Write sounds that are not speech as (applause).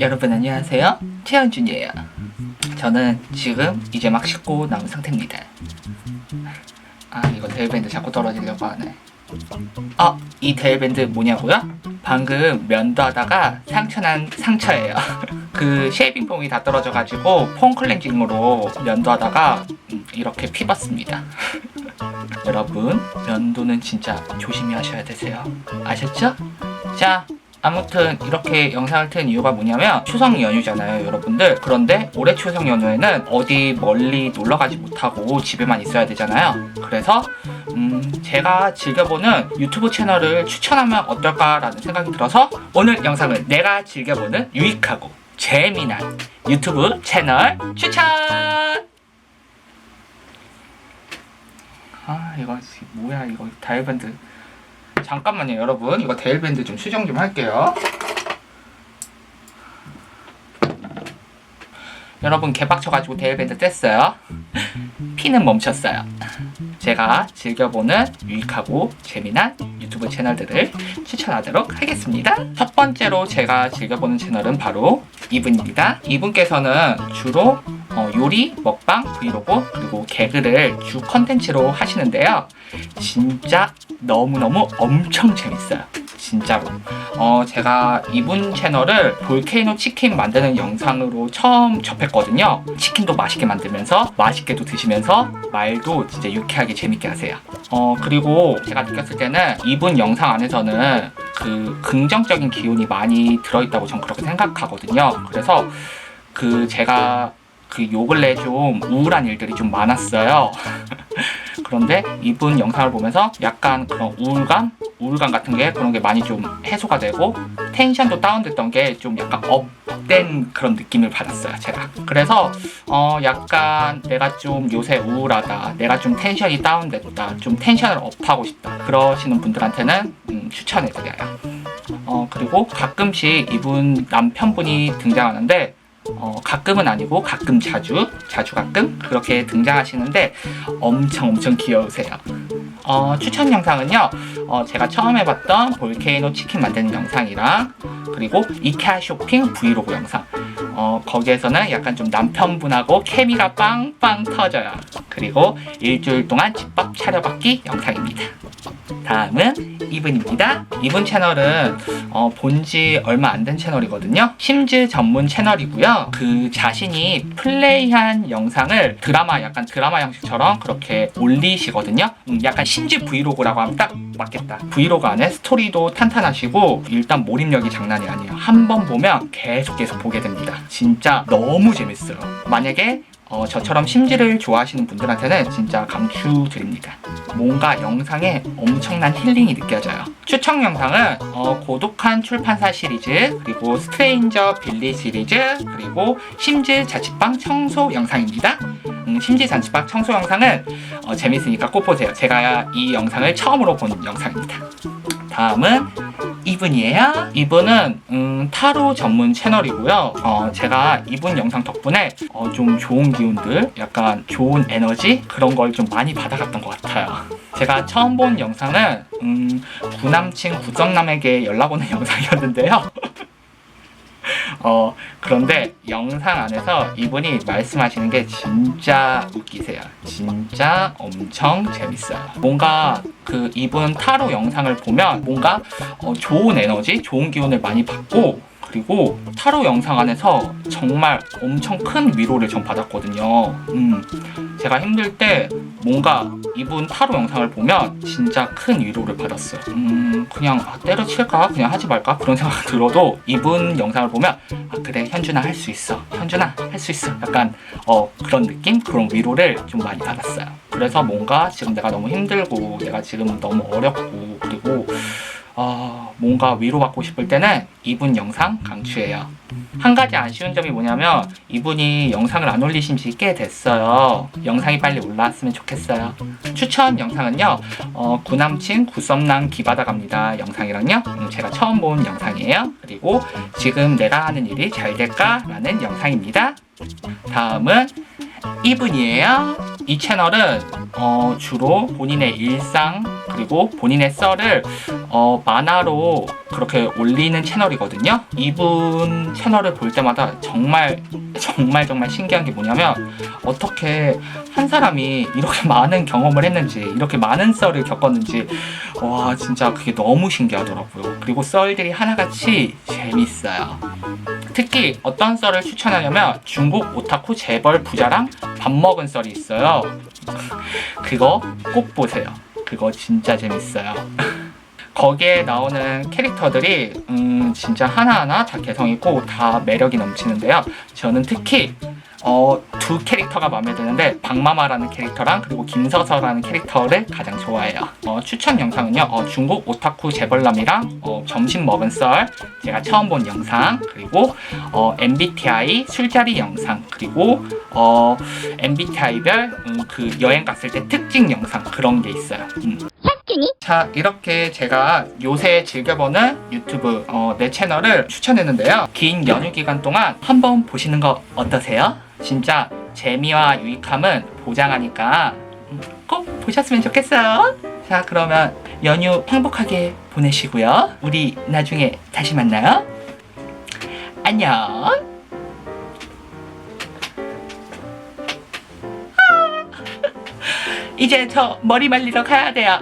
여러분 안녕하세요. 최현준이에요. 저는 지금 이제 막 씻고 나온 상태입니다. 아 이거 데일밴드 자꾸 떨어지려고 하네. 어, 이 데일밴드 뭐냐고요? 방금 면도하다가 상처난 상처예요. (laughs) 그 쉐이빙 폼이 다 떨어져가지고 폼 클렌징으로 면도하다가 음, 이렇게 피봤습니다. (laughs) 여러분 면도는 진짜 조심히 하셔야 되세요. 아셨죠? 자 아무튼 이렇게 영상을 튼 이유가 뭐냐면 추석 연휴잖아요 여러분들. 그런데 올해 추석 연휴에는 어디 멀리 놀러 가지 못하고 집에만 있어야 되잖아요. 그래서 음 제가 즐겨보는 유튜브 채널을 추천하면 어떨까라는 생각이 들어서 오늘 영상은 내가 즐겨보는 유익하고 재미난 유튜브 채널 추천! 아 이거 뭐야 이거. 다이밴드 잠깐만요 여러분. 이거 데일밴드 좀 수정 좀 할게요. 여러분 개빡쳐가지고 데일밴드 뗐어요? 피는 멈췄어요. 제가 즐겨보는 유익하고 재미난 유튜브 채널들을 추천하도록 하겠습니다. 첫 번째로 제가 즐겨보는 채널은 바로 이분입니다. 이분께서는 주로 어, 요리, 먹방, 브이로그 그리고 개그를 주 컨텐츠로 하시는데요. 진짜 너무너무 엄청 재밌어요. 진짜로. 어, 제가 이분 채널을 볼케이노 치킨 만드는 영상으로 처음 접했거든요. 치킨도 맛있게 만들면서 맛있게도 드시면서 말도 진짜 유쾌하게 재밌게 하세요. 어, 그리고 제가 느꼈을 때는 이분 영상 안에서는 그 긍정적인 기운이 많이 들어있다고 전 그렇게 생각하거든요. 그래서 그 제가 그 요 근래 좀 우울한 일들이 좀 많았어요. (laughs) 그런데 이분 영상을 보면서 약간 그런 우울감, 우울감 같은 게 그런 게 많이 좀 해소가 되고 텐션도 다운됐던 게 좀 약간 업된 그런 느낌을 받았어요, 제가. 그래서 어 약간 내가 좀 요새 우울하다, 내가 좀 텐션이 다운됐다, 좀 텐션을 업하고 싶다 그러시는 분들한테는 음, 추천해드려요. 어 그리고 가끔씩 이분 남편분이 등장하는데 어, 가끔은 아니고 가끔 자주 자주 가끔 그렇게 등장하시는데 엄청 엄청 귀여우세요. 어, 추천 영상은요. 어, 제가 처음 해봤던 볼케이노 치킨 만드는 영상이랑 그리고 이케아 쇼핑 브이로그 영상. 어, 거기에서는 약간 좀 남편분하고 케미가 빵빵 터져요. 그리고 일주일 동안 집밥 차려받기 영상입니다. 다음은 이분입니다. 이분 채널은 어, 본지 얼마 안 된 채널이거든요. 심즈 전문 채널이고요. 그 자신이 플레이한 영상을 드라마 약간 드라마 형식처럼 그렇게 올리시거든요. 음, 약간 심즈 브이로그라고 하면 딱 맞겠다. 브이로그 안에 스토리도 탄탄하시고 일단 몰입력이 장난이 아니에요. 한 번 보면 계속 계속 보게 됩니다. 진짜 너무 재밌어요. 만약에 어, 저처럼 심지를 좋아하시는 분들한테는 진짜 강추드립니다. 뭔가 영상에 엄청난 힐링이 느껴져요. 추천 영상은 어, 고독한 출판사 시리즈, 그리고 스트레인저 빌리 시리즈, 그리고 심지 자취방 청소 영상입니다. 음, 심지 자취방 청소 영상은 어, 재밌으니까 꼭 보세요. 제가 이 영상을 처음으로 본 영상입니다. 다음은 이분이에요. 이분은 음, 타로 전문 채널이고요. 어, 제가 이분 영상 덕분에 어, 좀 좋은 기운들, 약간 좋은 에너지 그런 걸 좀 많이 받아갔던 것 같아요. 제가 처음 본 영상은 음, 구남친 구정남에게 연락 오는 (laughs) 영상이었는데요. 어, 그런데 영상 안에서 이분이 말씀하시는 게 진짜 웃기세요. 진짜 엄청 재밌어요. 뭔가 그 이분 타로 영상을 보면 뭔가 어, 좋은 에너지, 좋은 기운을 많이 받고 그리고 타로 영상 안에서 정말 엄청 큰 위로를 전 받았거든요. 음, 제가 힘들 때 뭔가 이분 타로 영상을 보면 진짜 큰 위로를 받았어요. 음, 그냥 아, 때려칠까? 그냥 하지 말까? 그런 (laughs) 생각 들어도 이분 영상을 보면 아, 그래, 현준아 할 수 있어. 현준아 할 수 있어. 약간 어, 그런 느낌? 그런 위로를 좀 많이 받았어요. 그래서 뭔가 지금 내가 너무 힘들고 내가 지금 너무 어렵고 그리고 어, 뭔가 위로받고 싶을 때는 이분 영상 강추해요. 한 가지 아쉬운 점이 뭐냐면 이분이 영상을 안 올리신 지 꽤 됐어요. 영상이 빨리 올라왔으면 좋겠어요. 추천 영상은요, 어, 구남친 구썸남 기바다 갑니다 영상이랑요, 음, 제가 처음 본 영상이에요. 그리고 지금 내가 하는 일이 잘 될까 라는 영상입니다. 다음은 이분이에요. 이 채널은 어, 주로 본인의 일상 그리고 본인의 썰을 어, 만화로 그렇게 올리는 채널이거든요. 이분 채널을 볼 때마다 정말 정말 정말 신기한 게 뭐냐면 어떻게 한 사람이 이렇게 (laughs) 많은 경험을 했는지 이렇게 많은 썰을 겪었는지 와 진짜 그게 너무 신기하더라고요. 그리고 썰들이 하나같이 재밌어요. 특히 어떤 썰을 추천하냐면 중국 오타쿠 재벌 부자랑 밥 먹은 썰이 있어요. (laughs) 그거 꼭 보세요. 그거 진짜 재밌어요. (laughs) 거기에 나오는 캐릭터들이 음, 진짜 하나하나 다 개성 있고 다 매력이 넘치는데요. 저는 특히 어, 두 캐릭터가 마음에 드는데 박마마라는 캐릭터랑 그리고 김서서라는 캐릭터를 가장 좋아해요. 어, 추천 영상은요. 어, 중국 오타쿠 재벌남이랑 어, 점심 먹은 썰 제가 처음 본 영상 그리고 어, MBTI 술자리 영상 그리고 어, MBTI별 음, 그 여행 갔을 때 특징 영상 그런 게 있어요. 음. 자 이렇게 제가 요새 즐겨보는 유튜브 어, 내 채널을 추천했는데요. 긴 연휴 기간 동안 한번 보시는 거 어떠세요? 진짜 재미와 유익함은 보장하니까 음, 꼭 보셨으면 좋겠어요. 자 그러면 연휴 행복하게 보내시고요. 우리 나중에 다시 만나요. 안녕. (laughs) 이제 저 머리 말리러 가야 돼요